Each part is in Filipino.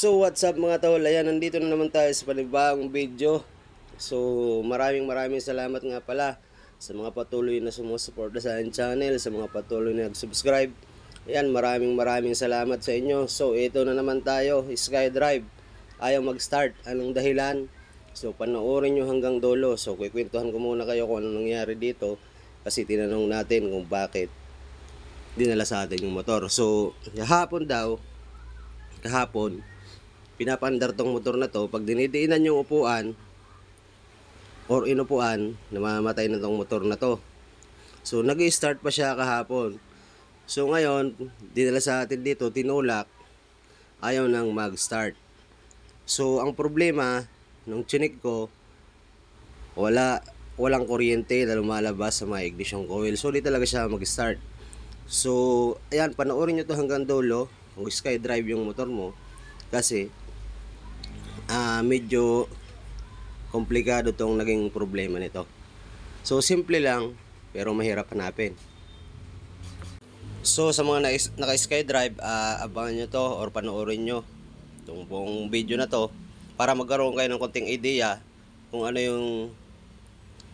So what's up mga tol, ayan nandito na naman tayo sa panibagong video. So maraming maraming salamat nga pala sa mga patuloy na sumusuporta sa aking channel, sa mga patuloy na nag-subscribe. Ayan maraming maraming salamat sa inyo. So ito na naman tayo, Skydrive. Ayaw mag-start, anong dahilan? So panoorin nyo hanggang dulo. So kukwentuhan ko muna kayo kung anong nangyari dito. Kasi tinanong natin kung bakit dinala sa atin yung motor. So hapon daw kahapon, pinapandar tong motor na to, pag dinidiinan yung upuan, or inupuan, namamatay na tong motor na to. So, nag start pa siya kahapon. So, ngayon, dinala sa atin dito, tinulak, ayaw nang mag-start. So, ang problema, nung chinik ko, wala, walang kuryente na lumalabas sa mga ignition coil. So, di talaga siya mag-start. So, ayan, panoorin nyo to hanggang dulo kung skydrive yung motor mo kasi ah medyo komplikado tong naging problema nito. So, simple lang pero mahirap hanapin. So, sa mga naka- naka-skydrive, ah abangan nyo to or panoorin nyo itong buong video na to para magkaroon kayo ng konting idea kung ano yung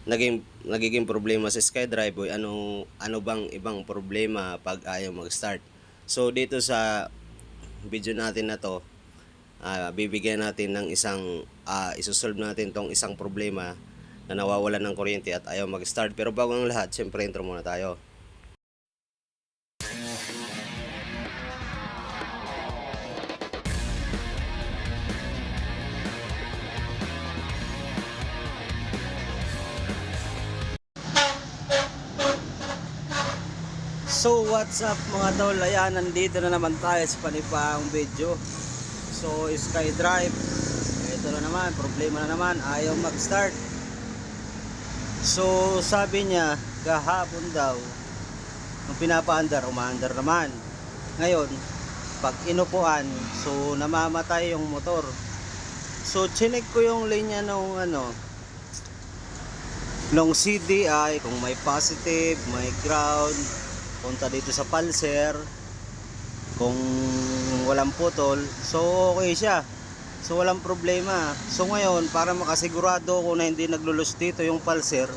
naging nagiging problema sa SkyDrive o anong ano bang ibang problema pag ayaw mag-start. So dito sa video natin na to, ah, bibigyan natin ng isang uh, isusolve natin tong isang problema na nawawalan ng kuryente at ayaw mag-start. Pero bago ang lahat, syempre intro muna tayo. So what's up mga tol, ayan nandito na naman tayo sa panibagong video So SkyDrive, ito na naman, problema na naman, ayaw mag-start. So sabi niya, kahapon daw, nung pinapaandar, umaandar naman. Ngayon, pag inupuan, so namamatay yung motor. So chinek ko yung linya nung ano, nung CDI, kung may positive, may ground, punta dito sa pulser kung walang putol. So okay siya. So walang problema. So ngayon para makasigurado ko na hindi naglulus dito yung pulser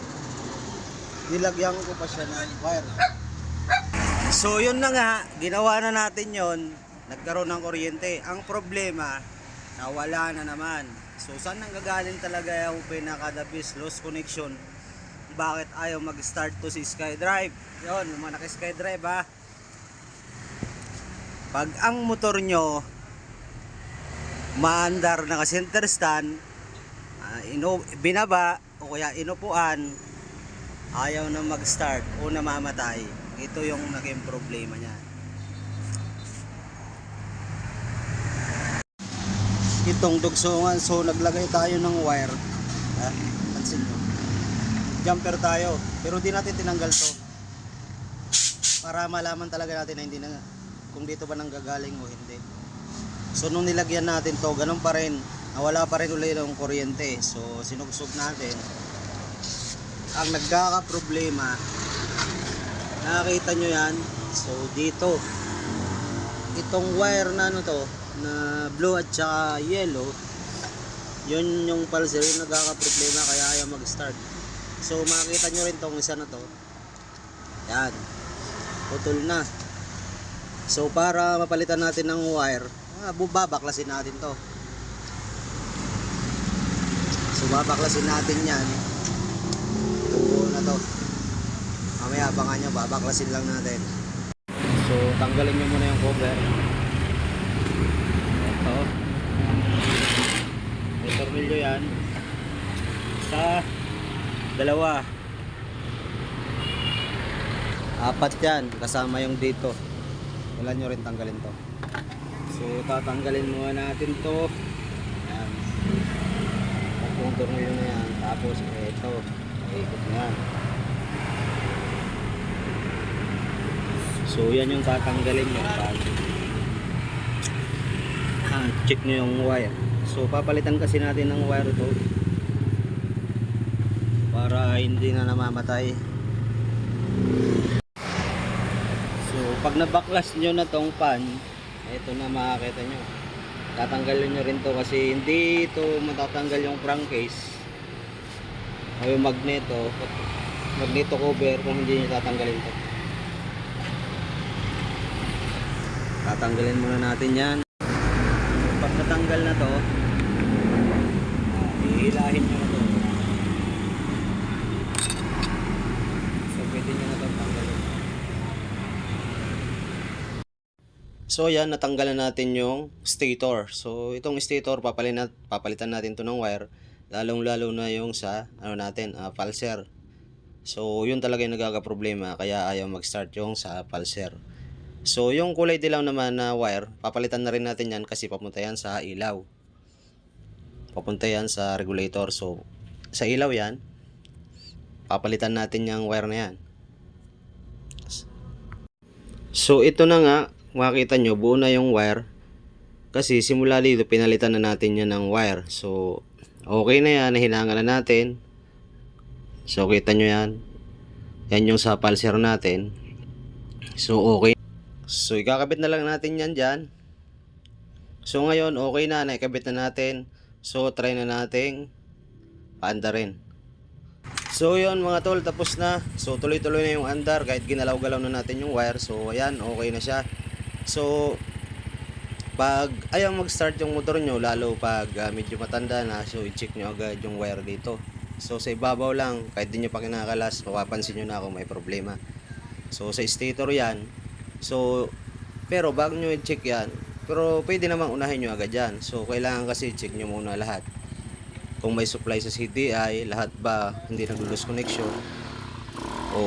nilagyan ko pa siya ng wire. So yun na nga. Ginawa na natin yon nagkaroon ng kuryente. Ang problema nawala na naman. So saan nanggagaling talaga yung pinaka the best lost connection? Bakit ayaw mag-start to si SkyDrive. Yon, yung mga naka-SkyDrive ha. Pag ang motor nyo maandar naka center stand, ah, ino, binaba o kaya inupuan, ayaw na mag-start o namamatay. Ito yung naging problema niya. Itong dugsungan, so naglagay tayo ng wire. Ha? Pansin nyo jumper tayo pero di natin tinanggal to para malaman talaga natin na hindi na kung dito ba nanggagaling o hindi. So nung nilagyan natin to ganun pa rin. Nawala pa rin ulit yung kuryente. So sinugsog natin. Ang nagkaka problema nakakita nyo yan. So dito. Itong wire na ano to na blue at saka yellow yun yung pulser yung nagkaka problema kaya ayaw mag start So makikita nyo rin tong isa na to. Yan. Putol na. So para mapalitan natin ng wire, ah, babaklasin natin to. So babaklasin natin yan. Ito na to. Mamaya abangan nyo, babaklasin lang natin. So tanggalin nyo muna yung cover. Ito. May tornilyo yan. Sa dalawa apat yan kasama yung dito wala nyo rin tanggalin to. So tatanggalin muna natin to. Yan tatlong tornilyo na yan. Tapos ito ikot na so yan yung tatanggalin nyo. Ah, check nyo yung wire. So papalitan kasi natin ng wire to. Para hindi na namamatay so pag nabaklas nyo na tong pan ito na makakita nyo. Tatanggalin nyo rin to kasi hindi ito matatanggal yung crankcase o yung magneto magneto cover kung hindi nyo tatanggalin to. Tatanggalin muna natin yan. Pag natanggal na to ah, ihilahin nyo na to so pwede nyo na to tanggalin So yan, natanggalan natin yung stator. So itong stator, papalitan, papalitan natin to ng wire. Lalong lalo na yung sa, ano natin, ah, pulser. So yun talaga yung nagkaka-problema, kaya ayaw mag-start yung sa pulser. So yung kulay dilaw naman na wire, papalitan na rin natin yan kasi papunta yan sa ilaw. Papunta yan sa regulator. So sa ilaw yan, papalitan natin yung wire na yan. So ito na nga, makita nyo, buo na yung wire. Kasi simula dito, pinalitan na natin yan ng wire. So, okay na yan, nahinangan na natin. So, kita nyo yan. Yan yung sa pulser natin. So, okay. So, ikakabit na lang natin yan dyan. So, ngayon, okay na, naikabit na natin. So, try na nating paanda rin. So yun mga tol, tapos na. So tuloy-tuloy na yung andar kahit ginalaw-galaw na natin yung wire. So ayan, okay na siya. So pag ayaw mag-start yung motor nyo, lalo pag ah, medyo matanda na, so i-check nyo agad yung wire dito. So sa ibabaw lang, kahit di nyo pa mapapansin nyo na kung may problema. So sa stator yan. So pero bago nyo i-check yan, pero pwede namang unahin nyo agad yan. So kailangan kasi check nyo muna lahat kung may supply sa CDI, lahat ba hindi nag-lose connection o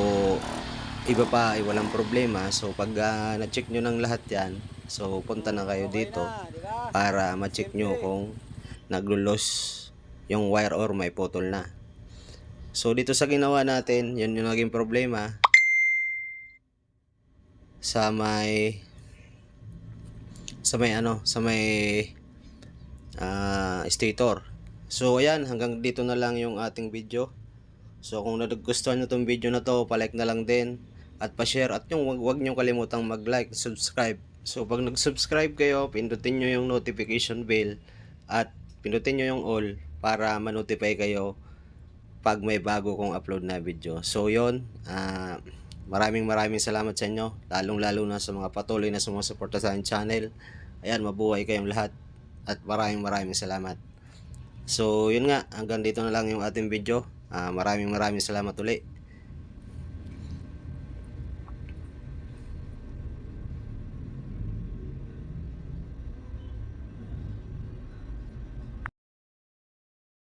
iba pa ay walang problema. So pag ah, na-check nyo ng lahat yan, so punta na kayo dito para ma-check nyo kung nag-lose yung wire or may putol na. So dito sa ginawa natin, yun yung naging problema sa may sa may ano, sa may ah, stator. So ayan, hanggang dito na lang yung ating video. So kung nagustuhan nyo tong video na to, palike na lang din at pa-share at yung wag, wag kalimutang mag-like, subscribe. So pag nag-subscribe kayo, pindutin nyo yung notification bell at pindutin nyo yung all para ma-notify kayo pag may bago kong upload na video. So yon, ah maraming maraming salamat sa inyo, lalong lalo na sa mga patuloy na sumusuporta sa aking channel. Ayan, mabuhay kayong lahat at maraming maraming salamat. So, yun nga, hanggang dito na lang yung ating video. Ah, maraming maraming salamat ulit.